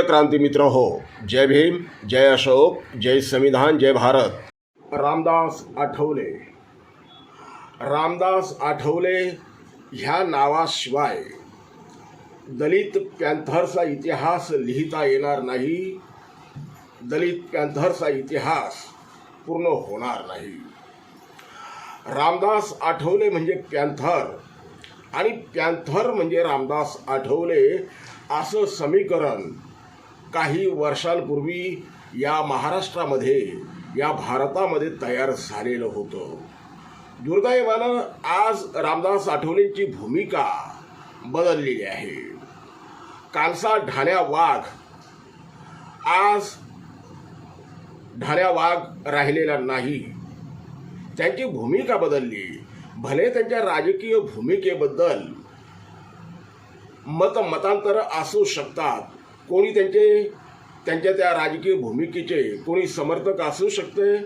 प्रिय क्रांती मित्र हो जय भीम जय अशोक जय संविधान जय भारत. रामदास आठवले. रामदास आठवले ह्या नावाशिवाय दलित पॅन्थरचा इतिहास लिहिता येणार नाही दलित पॅन्थरचा इतिहास पूर्ण होणार नाही. रामदास आठवले म्हणजे पॅन्थर आणि पॅन्थर म्हणजे रामदास आठवले असं समीकरण काही वर्षांपूर्वी या महाराष्ट्रामध्ये या भारतामध्ये तयार झालेलं होतं. दुर्दैवानं आज रामदास आठवलेंची भूमिका बदललेली आहे. कालसा ढाण्या वाघ आज ढाण्या वाघ राहिलेला नाही. त्यांची भूमिका बदलली. भले त्यांच्या राजकीय भूमिकेबद्दल मत मतांतर असू शकतात कोणी त्यांचे त्यांच्या त्या राजकीय भूमिकेचे कोणी समर्थक असू शकते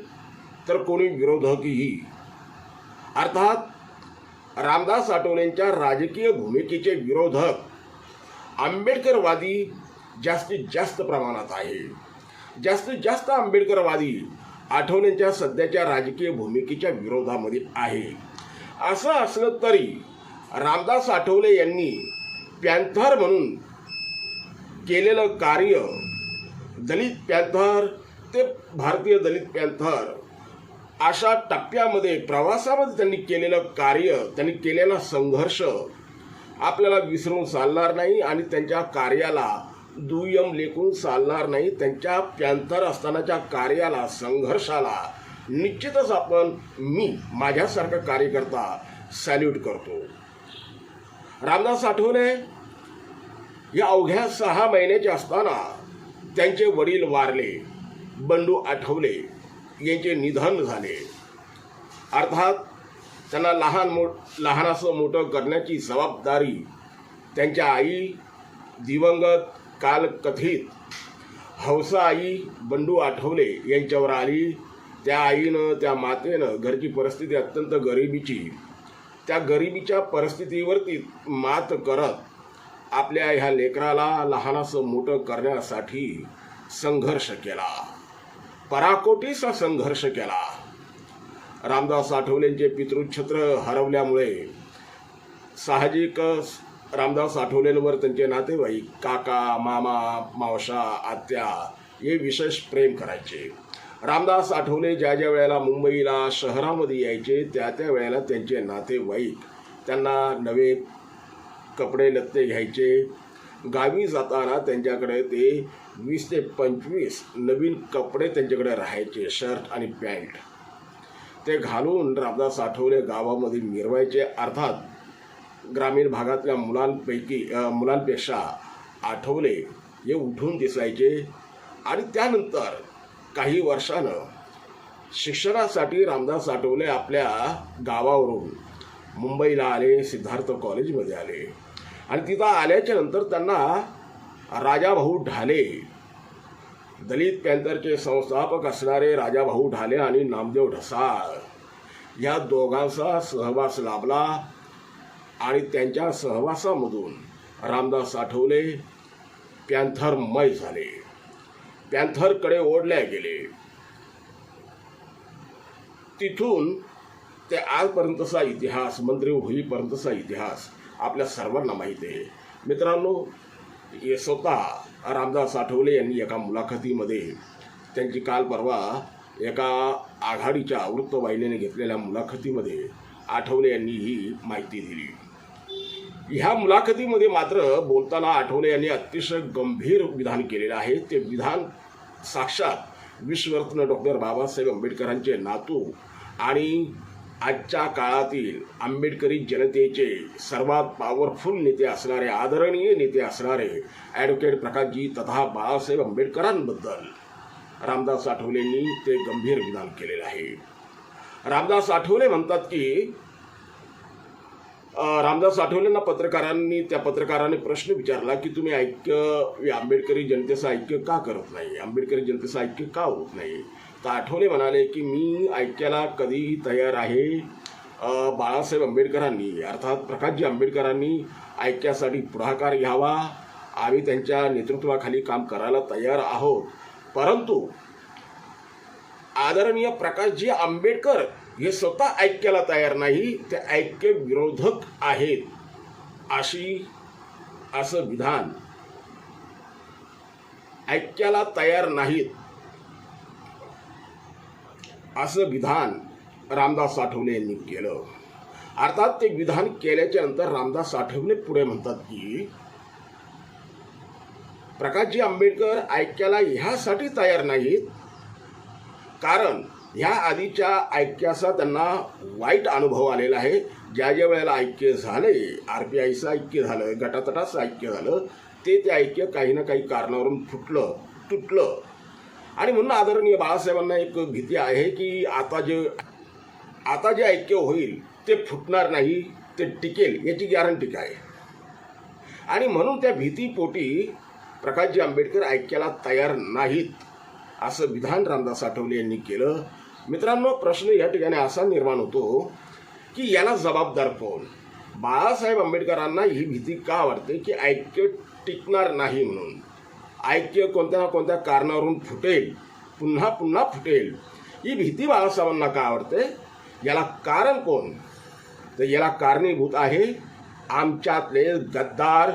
तर कोणी विरोधकही. अर्थात रामदास आठवलेंच्या राजकीय भूमिकेचे विरोधक आंबेडकरवादी जास्तीत जास्त प्रमाणात आहे. जास्तीत जास्त आंबेडकरवादी आठवलेंच्या सध्याच्या राजकीय भूमिकेच्या विरोधामध्ये आहे. असं असलं तरी रामदास आठवले यांनी पॅन्थर म्हणून केलेलं कार्य दलित पॅन्थर ते भारतीय दलित पॅन्थर अशा टप्प्यामध्ये प्रवासामध्ये त्यांनी केलेलं कार्य त्यांनी केलेला संघर्ष आपल्याला विसरून चालणार नाही आणि त्यांच्या कार्याला दुय्यम लेखून चालणार नाही. त्यांच्या पॅन्थर असतानाच्या कार्याला संघर्षाला निश्चितच आपण मी माझ्यासारखा कार्यकर्ता सॅल्यूट करतो. रामदास आठवले या अवघ्या सहा महिन्याचे असताना त्यांचे वडील वारले बंडू आठवले यांचे निधन झाले. अर्थात त्यांना लहान मो लहानाचं मोठं करण्याची जबाबदारी त्यांच्या आई दिवंगत कालकथित हौसा आई बंडू आठवले यांच्यावर आली. त्या आईनं त्या मातेनं घरची परिस्थिती अत्यंत गरिबीची. त्या गरिबीच्या परिस्थितीवरती मात करत आपल्या ह्या लेकराला लहानाचं मोठं करण्यासाठी संघर्ष केला. पराकोटीचा संघर्ष केला. रामदास आठवलेंचे पितृछत्र हरवल्यामुळे साहजिकच रामदास आठवलेंवर त्यांचे नातेवाईक काका मामा मावशा आत्या हे विशेष प्रेम करायचे. रामदास आठवले ज्या ज्या वेळेला मुंबईला शहरामध्ये यायचे त्या त्या वेळेला त्यांचे नातेवाईक त्यांना नवे कपडे लत्ते घ्यायचे. गावी जाताना त्यांच्याकडे ते वीस ते पंचवीस नवीन कपडे त्यांच्याकडे राहायचे. शर्ट आणि पॅन्ट. ते घालून रामदास आठवले गावामध्ये मिरवायचे. अर्थात ग्रामीण भागातल्या मुलांपैकी मुलांपेक्षा आठवले हे उठून दिसायचे. आणि त्यानंतर काही वर्षानं शिक्षणासाठी रामदास आठवले आपल्या गावावरून मुंबईला आले सिद्धार्थ कॉलेजमध्ये आले. आणि तिथं आल्याच्यानंतर त्यांना राजाभाऊ ढाले दलित पॅन्थरचे संस्थापक असणारे राजाभाऊ ढाले आणि नामदेव ढसाळ या दोघांचा सहवास लाभला आणि त्यांच्या सहवासामधून रामदास आठवले पॅन्थरमय झाले. पॅन्थरकडे ओढल्या गेले. तिथून ते आजपर्यंतचा इतिहास मंत्री होईपर्यंतचा इतिहास आपल्या सर्वांना माहीत आहे. मित्रांनो हे स्वतः रामदास आठवले यांनी एका मुलाखतीमध्ये त्यांची काल परवा एका आघाडीच्या वृत्तवाहिनीने घेतलेल्या मुलाखतीमध्ये आठवले यांनी ही माहिती दिली. ह्या मुलाखतीमध्ये मात्र बोलताना आठवले यांनी अतिशय गंभीर विधान केलेलं आहे. ते विधान साक्षात विश्वरत्न डॉक्टर बाबासाहेब आंबेडकरांचे नातू आणि आजच्या काळातील आंबेडकरी जनतेचे सर्वात पॉवरफुल नेते असणारे आदरणीय नेते असणारे ॲडव्होकेट प्रकाशजी तथा बाळासाहेब आंबेडकरांबद्दल रामदास आठवलेंनी ते गंभीर विधान केलेलं आहे. रामदास आठवले म्हणतात की रामदास आठवलेंना पत्रकारांनी त्या पत्रकाराने प्रश्न विचारला की तुम्ही ऐक्य आंबेडकरी जनतेचं ऐक्य का करत नाही? आंबेडकरी जनतेचं ऐक्य का होत नाही? तर आठवले म्हणाले की मी ऐक्याला कधीही तयार आहे. बाळासाहेब आंबेडकरांनी अर्थात प्रकाशजी आंबेडकरांनी ऐक्यासाठी पुढाकार घ्यावा. आम्ही त्यांच्या नेतृत्वाखाली काम करायला तयार आहोत. परंतु आदरणीय प्रकाशजी आंबेडकर हे स्वतः ऐक्याला तयार नाही. ते ऐक्य विरोधक आहेत. अशी असं विधान ऐक्याला तयार नाहीत. असं विधान रामदास आठवले यांनी केलं. अर्थात ते विधान केल्याच्यानंतर रामदास आठवले पुढे म्हणतात की प्रकाशजी आंबेडकर ऐक्याला ह्यासाठी तयार नाहीत. कारण ह्या आधीच्या ऐक्याचा त्यांना वाईट अनुभव आलेला आहे. ज्या ज्या वेळेला ऐक्य झाले आर पी आयचं ऐक्य झालं गटातटाचं ऐक्य झालं ते ते ऐक्य काही ना काही कारणावरून फुटलं तुटलं. आणि म्हणून आदरणीय बाळासाहेबांना एक भीती आहे की आता जे आता जे ऐक्य होईल ते फुटणार नाही ते टिकेल याची गॅरंटी काय? आणि म्हणून त्या भीतीपोटी प्रकाशजी आंबेडकर ऐक्याला तयार नाहीत असं विधान रामदास आठवले यांनी केलं. मित्रांनो प्रश्न या ठिकाणी असा निर्माण होतो की याला जबाबदार कोण? बाळासाहेब आंबेडकरांना ही भीती का वाटते की ऐक्य टिकणार नाही म्हणून? ऐक्य कोणत्या ना कोणत्या कारणावरून फुटेल पुन्हा पुन्हा फुटेल. ही भीती बाळासाहेबांना का आवडते? याला कारण कोण? तर याला कारणीभूत आहे आमच्यातले गद्दार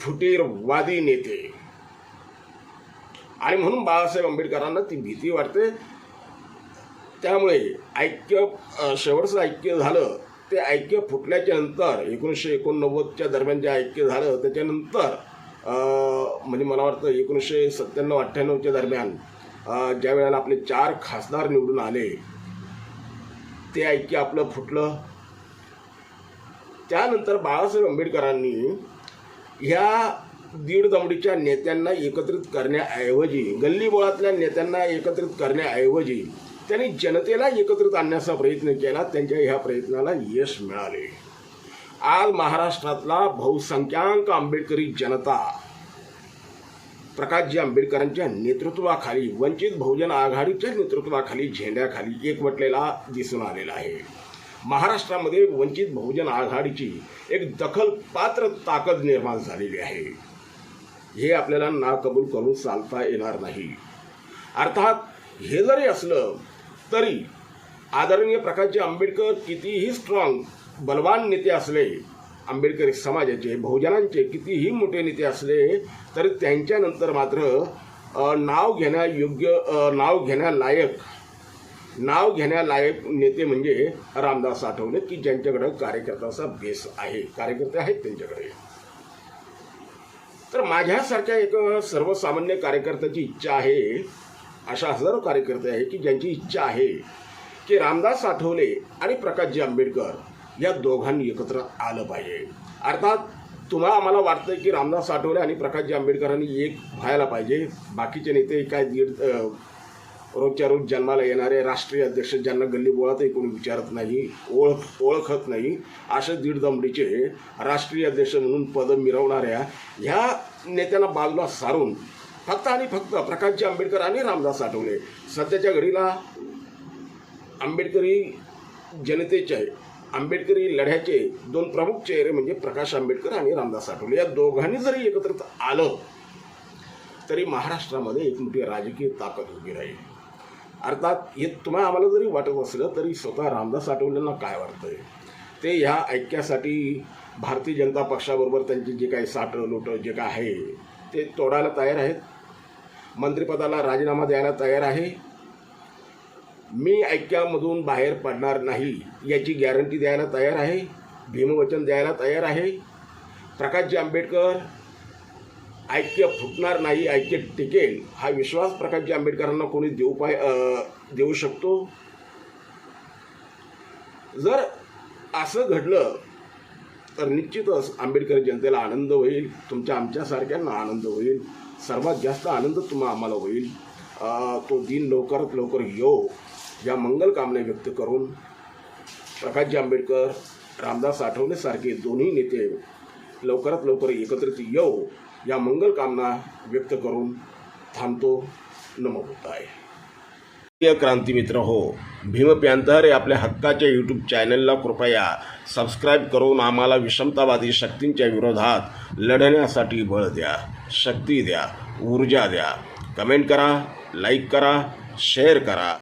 फुटीरवादी नेते. आणि म्हणून बाळासाहेब आंबेडकरांना ती भीती वाटते. त्यामुळे ऐक्य शेवटचं ऐक्य झालं ते ऐक्य फुटल्याच्या नंतर एकोणीसशे एकोणनव्वदच्या दरम्यान जे ऐक्य झालं त्याच्यानंतर म्हणजे मला वाटतं एकोणीसशे सत्त्याण्णव अठ्ठ्याण्णवच्या दरम्यान ज्या वेळेला आपले चार खासदार निवडून आले ते ऐक्य आपलं फुटलं. त्यानंतर बाळासाहेब आंबेडकरांनी ह्या दीड दमडीच्या नेत्यांना एकत्रित करण्याऐवजी गल्लीबोळातल्या नेत्यांना एकत्रित करण्याऐवजी त्यांनी जनतेला एकत्रित आणण्याचा प्रयत्न केला. त्यांच्या ह्या प्रयत्नाला यश मिळाले. आज महाराष्ट्रातला बहुसंख्याक आंबेडकरी जनता. प्रकाशजी आंबेडकरांच्या नेतृत्वाखाली वंचित बहुजन आघाडीच्या नेतृत्वाखाली झेंड्याखाली एकवटलेला दिसून आलेला आहे. महाराष्ट्रामध्ये वंचित बहुजन आघाडीची एक दखल पात्र ताकद निर्माण झालेली आहे. हे आपल्याला ना कबूल करून चालता येणार नाही. अर्थात हे जरी असलं तरी आदरणीय प्रकाशजी आंबेडकर कितीही स्ट्रॉंग बलवान नेते असले आंबेडकरी समाजाचे बहुजनांचे कितीही मोठे नेते असले तरी त्यांच्यानंतर मात्र नाव घेण्यायोग्य नाव घेण्यालायक नाव घेण्यालायक नेते म्हणजे रामदास आठवले की ज्यांच्याकडं कार्यकर्त्याचा बेस आहे कार्यकर्ते आहेत त्यांच्याकडे. तर माझ्यासारख्या एक सर्वसामान्य कार्यकर्त्याची इच्छा आहे अशा हजारो कार्यकर्ते आहे की ज्यांची इच्छा आहे की रामदास आठवले आणि प्रकाशजी आंबेडकर या दोघांनी एकत्र आलं पाहिजे. अर्थात तुम्हाला आम्हाला वाटतं की रामदास आठवले आणि प्रकाशजी आंबेडकरांनी एक व्हायला पाहिजे. बाकीचे नेते काय दीड रोजच्या रोज जन्माला येणारे राष्ट्रीय अध्यक्ष ज्यांना गल्ली बोळातही कोणी विचारत नाही ओळख ओळखत नाही अशा दीड दमडीचे राष्ट्रीय अध्यक्ष म्हणून पद मिरवणाऱ्या ह्या नेत्यांना बाजूला सारून फक्त आणि फक्त प्रकाशजी आंबेडकर आणि रामदास आठवले सध्याच्या घडीला आंबेडकरी जनतेचे आंबेडकरी लढ्याचे दोन प्रमुख चेहरे म्हणजे प्रकाश आंबेडकर आणि रामदास आठवले. या दोघांनी जरी एकत्रित आलं तरी महाराष्ट्रामध्ये एक मोठी राजकीय ताकद उभी राहील. अर्थात हे तुम्हाला आम्हाला जरी वाटत असलं तरी स्वतः रामदास आठवलेंना काय वाटतंय? ते ह्या ऐक्यासाठी भारतीय जनता पक्षाबरोबर त्यांचे जे काही साठं लोटं जे काय आहे ते तोडायला तयार आहेत. मंत्रिपदाला राजीनामा द्यायला तयार आहे. मी ऐक्यामधून बाहेर पडणार नाही याची गॅरंटी द्यायला तयार आहे? भीमवचन द्यायला तयार आहे? प्रकाशजी आंबेडकर ऐक्य फुटणार नाही ऐक्य टिकेल हा विश्वास प्रकाशजी आंबेडकरांना कोणी देऊ पाय देऊ शकतो? जर असं घडलं तर निश्चितच आंबेडकर जनतेला आनंद होईल तुमच्या आमच्यासारख्यांना आनंद होईल सर्वात जास्त आनंद तुम्हा आम्हाला होईल. तो दिन लवकरात लवकर येऊ या मंगल कामना व्यक्त करून प्रकाशजी आंबेडकर रामदास आठवलेसारखे दोन्ही नेते लवकरात लवकर एकत्रित येऊ या मंगल कामना व्यक्त करून थांबतो. नमो आहे प्रिय क्रांतीमित्र हो भीम प्यांतहर आपल्या हक्काच्या यूट्यूब चॅनलला कृपया सबस्क्राईब करून आम्हाला विषमतावादी शक्तींच्या विरोधात लढण्यासाठी बळ द्या शक्ती द्या ऊर्जा द्या. कमेंट करा लाईक करा शेअर करा.